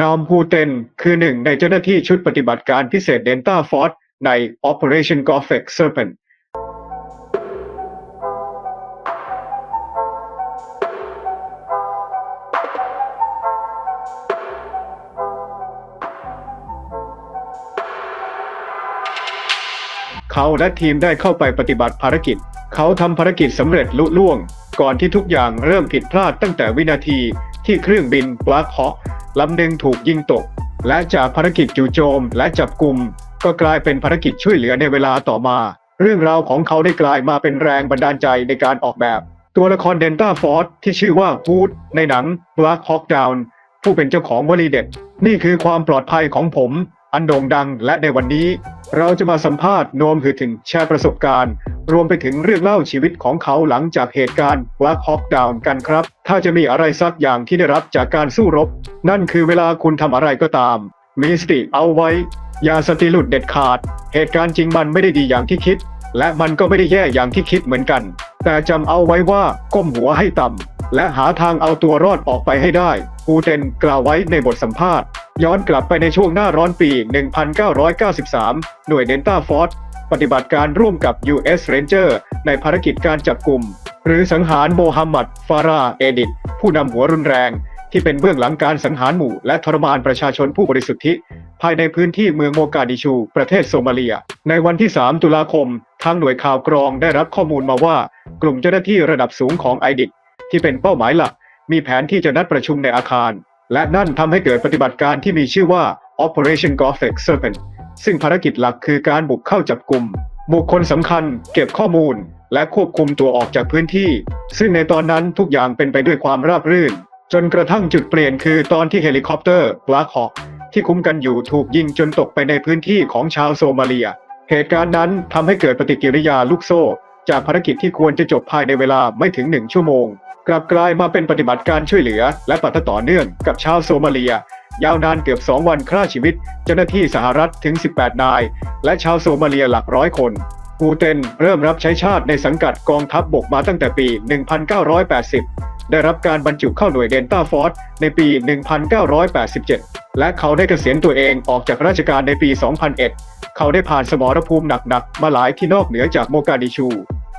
นอมฮูเตนคือหนึ่งในเจ้าหน้าที่ชุดปฏิบัติการพิเศษเดนต้าฟอร์ใน Operation g o f e x Serpent เขาและทีมได้เข้าไปปฏิบัติภารกิจ เขาทำภารกิจสำเร็จลุล่วง ก่อนที่ทุกอย่างเริ่มผิดพลาดตั้งแต่วินาทีที่เครื่องบิน Black Hawk ลำหนึ่งถูกยิงตก และจากภารกิจจู่โจมและจับกลุ่มก็กลายเป็นภารกิจช่วยเหลือในเวลาต่อมา เรื่องราวของเขาได้กลายมาเป็นแรงบันดาลใจในการออกแบบ ตัวละครเดนต้าฟอร์ดที่ชื่อว่าฟูดในหนัง Black Hawk Down ผู้เป็นเจ้าของวลีเด็ดนี่คือความปลอดภัยของผม อันโด่งดังและในวันนี้ เราจะมาสัมภาษณ์โนมคือถึงแชร์ประสบการณ์ รวมไปถึงเรื่องเล่าชีวิตของเขาหลังจากเหตุการณ์ Black Hawk Down กันครับ ถ้าจะมีอะไรสักอย่างที่ได้รับจากการสู้รบ นั่นคือเวลาคุณทำอะไรก็ตาม มีสติเอาไว้ อย่าสติหลุดเด็ดขาด เหตุการณ์จริงมันไม่ได้ดีอย่างที่คิด และมันก็ไม่ได้แย่อย่างที่คิดเหมือนกัน แต่จำเอาไว้ว่าก้มหัวให้ต่ำและหาทางเอาตัวรอดออกไปให้ได้ปูเตนกล่าวไว้ในบทสัมภาษณ์ ย้อนกลับไปในช่วงหน้าร้อนปี 1993 หน่วยเดนต้าฟอร์สปฏิบัติการร่วมกับ U.S. Ranger ในภารกิจการจับกลุ่ม หรือสังหารโมฮัมหมัด ฟาราเอดิตผู้นำหัวรุนแรง ที่เป็นเบื้องหลังการสังหารหมู่ และทรมานประชาชนผู้บริสุทธิ์ภายในพื้นที่เมืองโมกาดิชู ประเทศโซมาเลีย ในวันที่ 3 ตุลาคม ทางหน่วยข่าวกรองได้รับข้อมูลมาว่า กลุ่มเจ้าหน้าที่ระดับสูงของไอดิดที่เป็นเป้าหมายหลัก มีแผนที่จะนัดประชุมในอาคาร และนั่นทำให้เกิดปฏิบัติการที่มีชื่อว่า Operation g o f e x Serpent ซึ่งภารกิจหลักคือการบุกเข้าจับกลุ่ม บุคคลสำคัญ เก็บข้อมูล และควบคุมตัวออกจากพื้นที่ ซึ่งในตอนนั้นทุกอย่างเป็นไปด้วยความราบรื่น จนกระทั่งจุดเปลี่ยนคือตอนที่เฮลิคอปเตอร์ Black Hawk ที่คุ้มกันอยู่ถูกยิงจนตกไปในพื้นที่ของชาวโซมาเลีย เหตุการณ์นั้นทำให้เกิดปฏิกิริยาลูกโซ่ จากภารกิจที่ควรจะจบภายในเวลาไม่ถึงหนึ่งชั่วโมง กลับกลายมาเป็นปฏิบัติการช่วยเหลือ และปฏิต่อเนื่องกับชาวโซมาเลีย ยาวนานเกือบ 2 วันฆ่าชีวิต เจ้าหน้าที่สหรัฐถึง 18 นาย และชาวโซมาเลียหลักร้อยคนกูเตนเริ่มรับใช้ชาติในสังกัดกองทัพบบกมาตั้งแต่ปี 1980 ได้รับการบรรจุเข้าหน่วยเดนต้าฟอร์ในปี 1987 และเขาได้เกษียณตัวเองออกจากราชการในปี 2001 เขาได้ผ่านสมรภูมิหนักๆ มาหลายที่นอกเหนือจากโมกาดิชู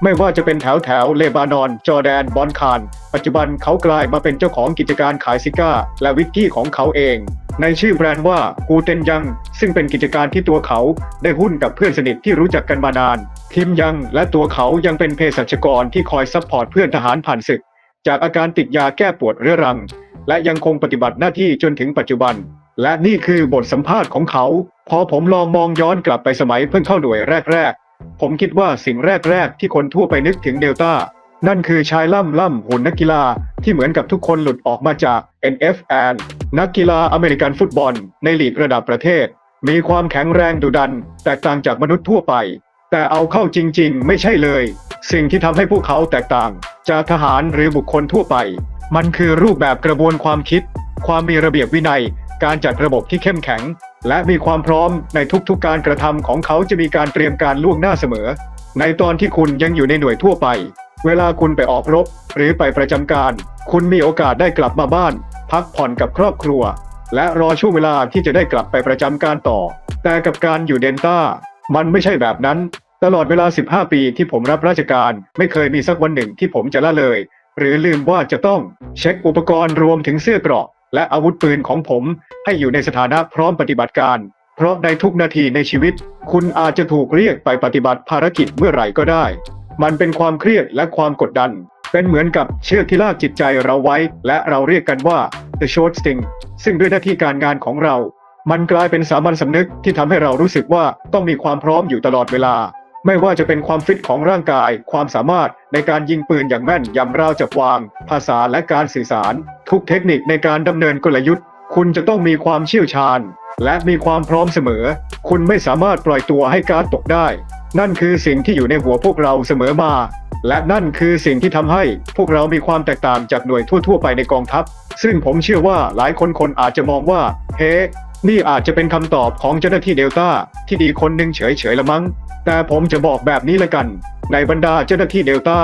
ไม่ว่าจะเป็นแถวแถวเลบานอน จอร์แดน บอนคานปัจจุบันเขากลายมาเป็นเจ้าของกิจการขายซิก้า และวิสกี้ของเขาเอง ในชื่อแบรนด์ว่ากูเตนยัง ซึ่งเป็นกิจการที่ตัวเขาได้หุ้นกับเพื่อนสนิทที่รู้จักกันมานาน ทิมยังและตัวเขายังเป็นเภสัชกรที่คอยซัพพอร์ตเพื่อนทหารผ่านศึก จากอาการติดยาแก้ปวดเรื้อรัง และยังคงปฏิบัติหน้าที่จนถึงปัจจุบัน และนี่คือบทสัมภาษณ์ของเขา พอผมลองมองย้อนกลับไปสมัยเพิ่งเข้าหน่วยแรกๆ ผมคิดว่าสิ่งแรก ๆ ที่คนทั่วไปนึกถึงเดลต้า นั่นคือชายล่ำล่ำหุ่นนักกีฬาที่เหมือนกับทุกคนหลุดออกมาจาก NFL นักกีฬาอเมริกันฟุตบอลในลีกระดับประเทศ มีความแข็งแรงดุดัน แตกต่างจากมนุษย์ทั่วไป แต่เอาเข้าจริง ๆ ไม่ใช่เลย สิ่งที่ทำให้พวกเขาแตกต่าง จากทหารหรือบุคคลทั่วไป มันคือรูปแบบกระบวนความคิด ความมีระเบียบวินัย การจัดระบบที่เข้มแข็ง และมีความพร้อมในทุกๆการกระทำของเขาจะมีการเตรียมการล่วงหน้าเสมอ ในตอนที่คุณยังอยู่ในหน่วยทั่วไป เวลาคุณไปออกรบ หรือไปประจำการ คุณมีโอกาสได้กลับมาบ้าน พักผ่อนกับครอบครัว และรอช่วงเวลาที่จะได้กลับไปประจำการต่อ แต่กับการอยู่เดนต้า มันไม่ใช่แบบนั้น ตลอดเวลา 15 ปีที่ผมรับราชการ ไม่เคยมีสักวันหนึ่งที่ผมจะละเลย หรือลืมว่าจะต้องเช็คอุปกรณ์รวมถึงเสื้อเกราะ และอาวุธปืนของผมให้อยู่ในสถานะพร้อมปฏิบัติการ เพราะในทุกนาทีในชีวิต คุณอาจจะถูกเรียกไปปฏิบัติภารกิจเมื่อไหร่ก็ได้ มันเป็นความเครียดและความกดดัน เป็นเหมือนกับเชือกที่ลากจิตใจเราไว้ และเราเรียกกันว่า the short sting ซึ่งด้วยหน้าที่การงานของเรา มันกลายเป็นสามัญสำนึกที่ทำให้เรารู้สึกว่าต้องมีความพร้อมอยู่ตลอดเวลา ไม่ว่าจะเป็นความฟิตของร่างกาย ความสามารถในการยิงปืนอย่างแม่นยำราวจับวาง ภาษาและการสื่อสาร ทุกเทคนิคในการดำเนินกลยุทธ์ คุณจะต้องมีความเชี่ยวชาญ และมีความพร้อมเสมอ คุณไม่สามารถปล่อยตัวให้การตกได้ นั่นคือสิ่งที่อยู่ในหัวพวกเราเสมอมา และนั่นคือสิ่งที่ทำให้พวกเรามีความแตกต่างจากหน่วยทั่ว ๆ ไปในกองทัพ ซึ่งผมเชื่อว่าหลายคนคนอาจจะมองว่า เฮ้ นี่อาจจะเป็นคำตอบของเจ้าหน้าที่เดลต้าที่ดีคนหนึ่งเฉยๆละมั้ง แต่ผมจะบอกแบบนี้ละกัน ในบรรดาเจ้าหน้าที่เดลต้า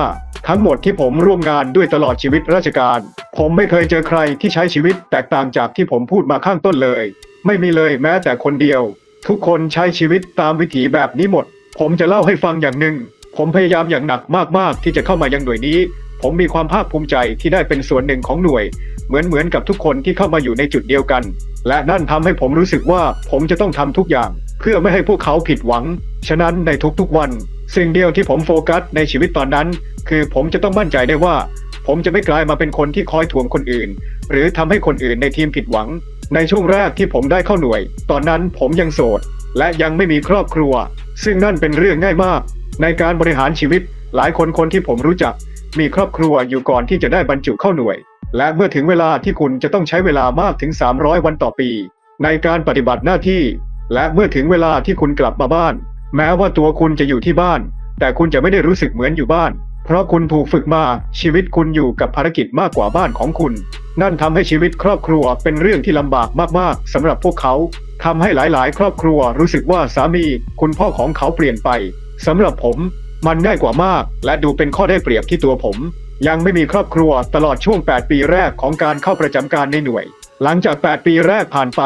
ทั้งหมดที่ผมร่วมงานด้วยตลอดชีวิตราชการ ผมไม่เคยเจอใครที่ใช้ชีวิตแตกต่างจากที่ผมพูดมาข้างต้นเลย ไม่มีเลยแม้แต่คนเดียว ทุกคนใช้ชีวิตตามวิถีแบบนี้หมด ผมจะเล่าให้ฟังอย่างหนึ่งผมพยายามอย่างหนักมากๆที่จะเข้ามายังหน่วยนี้ ผมมีความภาคภูมิใจที่ได้เป็นส่วนหนึ่งของหน่วย เหมือนเหมือนกับทุกคนที่เข้ามาอยู่ในจุดเดียวกัน และนั่นทำให้ผมรู้สึกว่าผมจะต้องทำทุกอย่าง เพื่อไม่ให้พวกเขาผิดหวัง ฉะนั้นในทุกๆวัน สิ่งเดียวที่ผมโฟกัสในชีวิตตอนนั้น คือผมจะต้องมั่นใจได้ว่า ผมจะไม่กลายมาเป็นคนที่คอยถ่วงคนอื่น หรือทำให้คนอื่นในทีมผิดหวัง ในช่วงแรกที่ผมได้เข้าหน่วย ตอนนั้นผมยังโสด และยังไม่มีครอบครัว ซึ่งนั่นเป็นเรื่องง่ายมาก ในการบริหารชีวิตหลายคนคนที่ผมรู้จัก มีครอบครัวอยู่ก่อนที่จะได้บรรจุเข้าหน่วย และเมื่อถึงเวลาที่คุณจะต้องใช้เวลามากถึง 300 วันต่อปี ในการปฏิบัติหน้าที่ และเมื่อถึงเวลาที่คุณกลับมาบ้าน แม้ว่าตัวคุณจะอยู่ที่บ้าน แต่คุณจะไม่ได้รู้สึกเหมือนอยู่บ้าน เพราะคุณถูกฝึกมาชีวิตคุณอยู่กับภารกิจมากกว่าบ้านของคุณ นั่นทำให้ชีวิตครอบครัวเป็นเรื่องที่ลำบากมากๆสำหรับพวกเขาทำให้หลายๆ ครอบครัวรู้สึกว่าสามี คุณพ่อของเขาเปลี่ยนไปสำหรับผม มันง่ายกว่ามาก และดูเป็นข้อได้เปรียบที่ตัวผม ยังไม่มีครอบครัวตลอดช่วง 8 ปีแรกของการเข้าประจำการในหน่วย หลังจาก 8 ปีแรกผ่านไป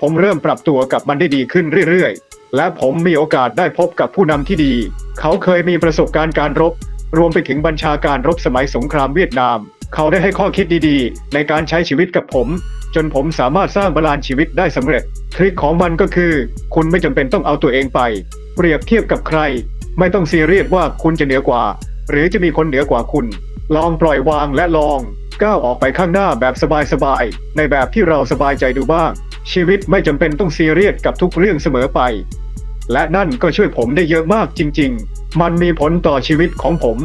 ผมเริ่มปรับตัวกับมันได้ดีขึ้นเรื่อยๆ และผมมีโอกาสได้พบกับผู้นำที่ดี เขาเคยมีประสบการณ์การรบ รวมไปถึงบัญชาการรบสมัยสงครามเวียดนาม เขาได้ให้ข้อคิดดีๆ ในการใช้ชีวิตกับผม จนผมสามารถสร้างบาลานซ์ชีวิตได้สำเร็จ ทริคของมันก็คือ คุณไม่จำเป็นต้องเอาตัวเองไป เปรียบเทียบกับใคร ไม่ต้องซีเรียสว่าคุณจะเหนือกว่า หรือจะมีคนเหนือกว่าคุณ ลองปล่อยวางและลอง ก้าวออกไปข้างหน้าแบบสบายๆในแบบที่เราสบายใจดูบ้าง ชีวิตไม่จำเป็นต้องซีเรียสกับทุกเรื่องเสมอไป และนั่นก็ช่วยผมได้เยอะมากจริง ๆ มันมีผลต่อชีวิตของผม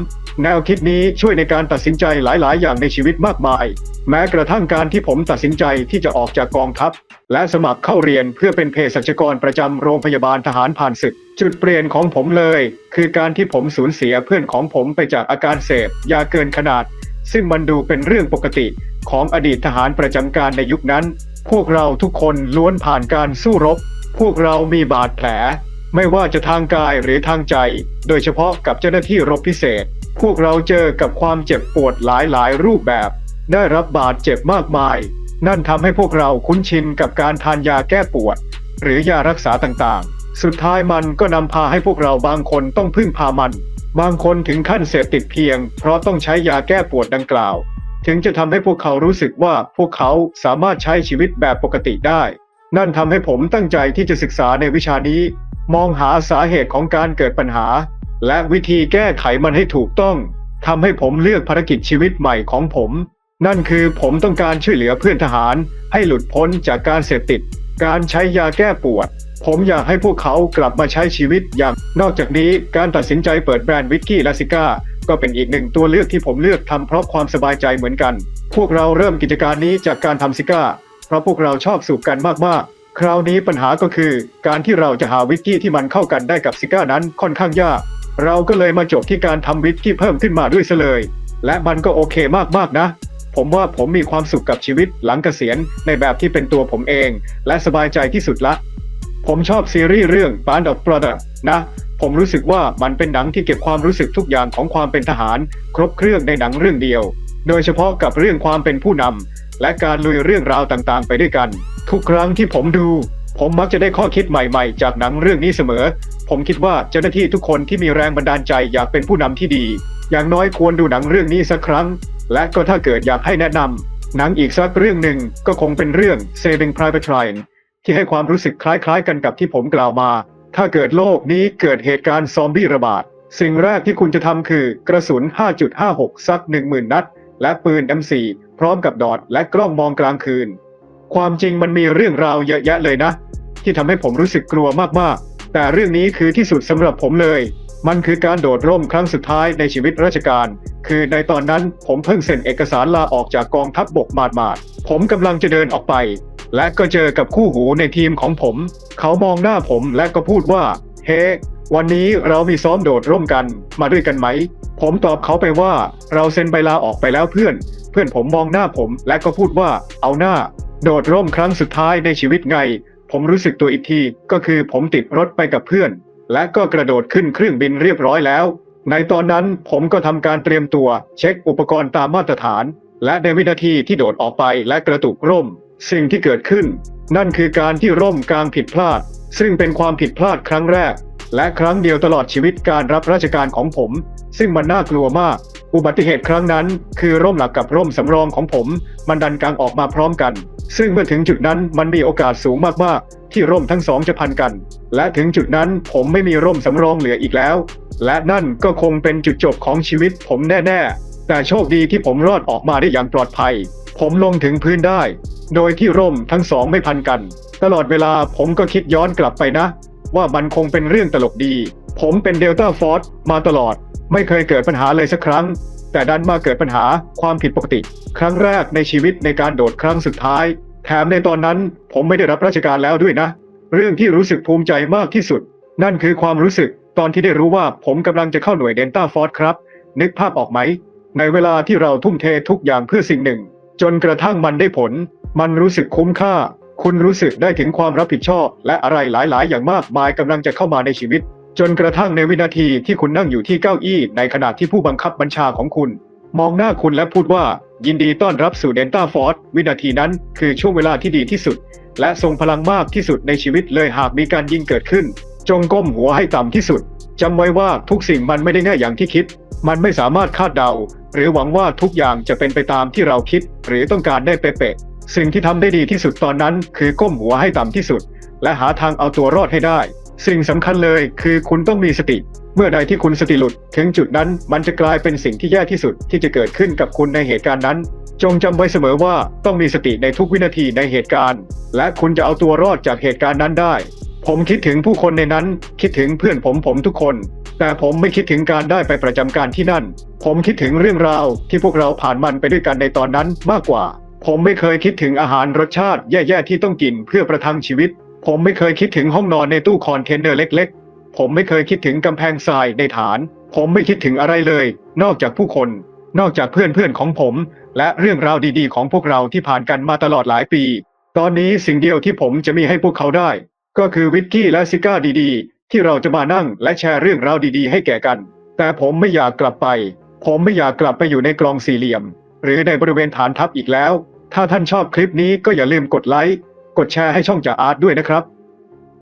แนวคิดนี้ช่วยในการตัดสินใจหลาย ๆ อย่างในชีวิตมากมาย แม้กระทั่งการที่ผมตัดสินใจที่จะออกจากกองทัพ และสมัครเข้าเรียนเพื่อเป็นเภสัชกรประจำโรงพยาบาลทหารผ่านศึก จุดเปลี่ยนของผมเลย คือการที่ผมสูญเสียเพื่อนของผมไปจากอาการเสพยาเกินขนาด ซึ่งมันดูเป็นเรื่องปกติของอดีตทหารประจำการในยุคนั้น พวกเราทุกคนล้วนผ่านการสู้รบ พวกเรามีบาดแผล ไม่ว่าจะทางกายหรือทางใจ โดยเฉพาะกับเจ้าหน้าที่รบพิเศษ พวกเราเจอกับความเจ็บปวดหลายๆ รูปแบบ ได้รับบาดเจ็บมากมาย นั่นทำให้พวกเราคุ้นชินกับการทานยาแก้ปวด หรือยารักษาต่างๆ สุดท้ายมันก็นำพาให้พวกเราบางคนต้องพึ่งพามัน บางคนถึงขั้นเสพติดเพียง เพราะต้องใช้ยาแก้ปวดดังกล่าว ถึงจะทำให้พวกเขารู้สึกว่าพวกเขาสามารถใช้ชีวิตแบบปกติได้ นั่นทำให้ผมตั้งใจที่จะศึกษาในวิชานี้ มองหาสาเหตุของการเกิดปัญหา และวิธีแก้ไขมันให้ถูกต้องทำให้ผมเลือกภารกิจชีวิตใหม่ของผม นั่นคือผมต้องการช่วยเหลือเพื่อนทหาร ให้หลุดพ้นจากการเสพติด การใช้ยาแก้ปวด ผมอยากให้พวกเขากลับมาใช้ชีวิตอย่าง นอกจากนี้การตัดสินใจเปิดแบรนด์วิสกี้ลาซิก้าก็เป็นอีกหนึ่งตัวเลือกที่ผมเลือกทำเพราะความสบายใจเหมือนกัน พวกเราเริ่มกิจการนี้จากการทำซิก้า เพราะพวกเราชอบสูบกันมากๆ คราวนี้ปัญหาก็คือ การที่เราจะหาวิสกี้ที่มันเข้ากันได้กับซิก้านั้นค่อนข้างยาก เราก็เลยมาจบที่การทำวิสกี้เพิ่มขึ้นมาด้วยซะเลย และมันก็โอเคมากๆนะ ผมว่าผมมีความสุขกับชีวิตหลังเกษียณในแบบที่เป็นตัวผมเอง และสบายใจที่สุดละ ผมชอบซีรีส์เรื่อง Band of Brothers นะ ผมรู้สึกว่ามันเป็นหนังที่เก็บความรู้สึกทุกอย่างของความเป็นทหาร ครบเครื่องในหนังเรื่องเดียว โดยเฉพาะกับเรื่องความเป็นผู้นำและการลุยเรื่องราวต่างๆ ไปด้วยกัน ทุกครั้งที่ผมดูผมมักจะได้ข้อคิดใหม่ๆ จากหนังเรื่องนี้เสมอ ผมคิดว่าเจ้าหน้าที่ทุกคนที่มีแรงบันดาลใจอยากเป็นผู้นำที่ดี อย่างน้อยควรดูหนังเรื่องนี้สักครั้ง และก็ถ้าเกิดอยากให้แนะนำหนังอีกสักเรื่องหนึ่งก็คงเป็นเรื่อง Saving Private Ryan ที่ให้ความรู้สึกคล้ายๆ กันกับที่ผมกล่าวมา ถ้าเกิดโลกนี้เกิดเหตุการณ์ซอมบี้ระบาด สิ่งแรกที่คุณจะทำคือกระสุน 5.56สัก 10,000 นัด และปืน M4 พร้อมกับดอทและกล้องมองกลางคืน ความจริงมันมีเรื่องราวเยอะแยะเลยนะ ที่ทำให้ผมรู้สึกกลัวมากๆ แต่เรื่องนี้คือที่สุดสำหรับผมเลย มันคือการโดดร่มครั้งสุดท้ายในชีวิตราชการ คือในตอนนั้นผมเพิ่งเซ็นเอกสารลาออกจากกองทัพบบกหมาดๆผมกำลังจะเดินออกไป และก็เจอกับคู่หูในทีมของผม เขามองหน้าผมและก็พูดว่า เฮ้วันนี้เรามีซ้อมโดดร่มกัน มาด้วยกันไหม ผมตอบเขาไปว่า เราเซ็นใบลาออกไปแล้วเพื่อน เพื่อนผมมองหน้าผมและก็พูดว่า เอาหน้า โดดร่มครั้งสุดท้ายในชีวิตไง ผมรู้สึกตัวอีกทีก็คือผมติดรถไปกับเพื่อน และก็กระโดดขึ้นเครื่องบินเรียบร้อยแล้ว ในตอนนั้นผมก็ทำการเตรียมตัว เช็คอุปกรณ์ตามมาตรฐาน และในวินาทีที่โดดออกไปและกระตุกร่ม สิ่งที่เกิดขึ้น นั่นคือการที่ร่มกลางผิดพลาด ซึ่งเป็นความผิดพลาดครั้งแรก และครั้งเดียวตลอดชีวิตการรับราชการของผม ซึ่งมันน่ากลัวมาก อุบัติเหตุครั้งนั้น คือร่มหลักกับร่มสำรองของผม มันดันกลางออกมาพร้อมกัน ซึ่งเมื่อถึงจุดนั้นมันมีโอกาสสูงมากๆ ที่ร่มทั้งสองจะพันกัน และถึงจุดนั้นผมไม่มีร่มสำรองเหลืออีกแล้ว และนั่นก็คงเป็นจุดจบของชีวิตผมแน่ ๆ แต่โชคดีที่ผมรอดออกมาได้อย่างปลอดภัย ผมลงถึงพื้นได้ โดยที่ร่มทั้งสองไม่พันกัน ตลอดเวลาผมก็คิดย้อนกลับไปนะ ว่ามันคงเป็นเรื่องตลกดี ผมเป็นเดลต้าฟอร์สมาตลอด ไม่เคยเกิดปัญหาเลยสักครั้ง แต่ดันมาเกิดปัญหาความผิดปกติ ครั้งแรกในชีวิตในการโดดครั้งสุดท้าย แถมในตอนนั้นผมไม่ได้รับราชการแล้วด้วยนะ เรื่องที่รู้สึกภูมิใจมากที่สุด นั่นคือความรู้สึกตอนที่ได้รู้ว่าผมกำลังจะเข้าหน่วยเดลต้าฟอร์สครับ นึกภาพออกไหม ในเวลาที่เราทุ่มเททุกอย่างเพื่อสิ่งหนึ่ง จนกระทั่งมันได้ผล มันรู้สึกคุ้มค่า คุณรู้สึกได้ถึงความรับผิดชอบ และอะไรหลาย ๆ อย่างมากมายกำลังจะเข้ามาในชีวิต จนกระทั่งในวินาทีที่คุณนั่งอยู่ที่เก้าอี้ในขณะที่ผู้บังคับบัญชาของคุณ มองหน้าคุณและพูดว่า ยินดีต้อนรับสู่เดนต้าฟอร์สวินาทีนั้นคือช่วงเวลาที่ดีที่สุด และทรงพลังมากที่สุดในชีวิตเลยหากมีการยิงเกิดขึ้น จงก้มหัวให้ต่ำที่สุดจำไว้ว่าทุกสิ่งมันไม่ได้ง่ายอย่างที่คิด มันไม่สามารถคาดเดา หรือหวังว่าทุกอย่างจะเป็นไปตามที่เราคิด หรือต้องการได้เป๊ะๆสิ่งที่ทำได้ดีที่สุดตอนนั้น คือก้มหัวให้ต่ำที่สุด และหาทางเอาตัวรอดให้ได้ สิ่งสำคัญเลยคือคุณต้องมีสติ เมื่อใดที่คุณสติหลุด ถึงจุดนั้น มันจะกลายเป็นสิ่งที่แย่ที่สุดที่จะเกิดขึ้นกับคุณในเหตุการณ์นั้น จงจำไว้เสมอว่าต้องมีสติในทุกวินาทีในเหตุการณ์ และคุณจะเอาตัวรอดจากเหตุการณ์นั้นได้ ผมคิดถึงผู้คนในนั้น คิดถึงเพื่อนผมผมทุกคน แต่ผมไม่คิดถึงการได้ไปประจำการที่นั่น ผมคิดถึงเรื่องราวที่พวกเราผ่านมันไปด้วยกันในตอนนั้นมากกว่า ผมไม่เคยคิดถึงอาหารรสชาติแย่ๆที่ต้องกินเพื่อประทังชีวิต ผมไม่เคยคิดถึงห้องนอนในตู้คอนเทนเนอร์เล็ก ๆ ผมไม่เคยคิดถึงกำแพงทรายในฐาน ผมไม่คิดถึงอะไรเลย นอกจากผู้คน นอกจากเพื่อนๆของผม และเรื่องราวดีๆ ของพวกเราที่ผ่านกันมาตลอดหลายปี ตอนนี้สิ่งเดียวที่ผมจะมีให้พวกเขาได้ ก็คือวิสกี้และซิก้าดีๆ ที่เราจะมานั่งและแชร์เรื่องราวดีๆ ให้แก่กัน แต่ผมไม่อยากกลับไป ผมไม่อยากกลับไปอยู่ในกลองสี่เหลี่ยม หรือในบริเวณฐานทัพอีกแล้ว ถ้าท่านชอบคลิปนี้ก็อย่าลืมกดไลค์ กดแชร์ให้ช่องจ่าอาร์ตด้วยนะครับ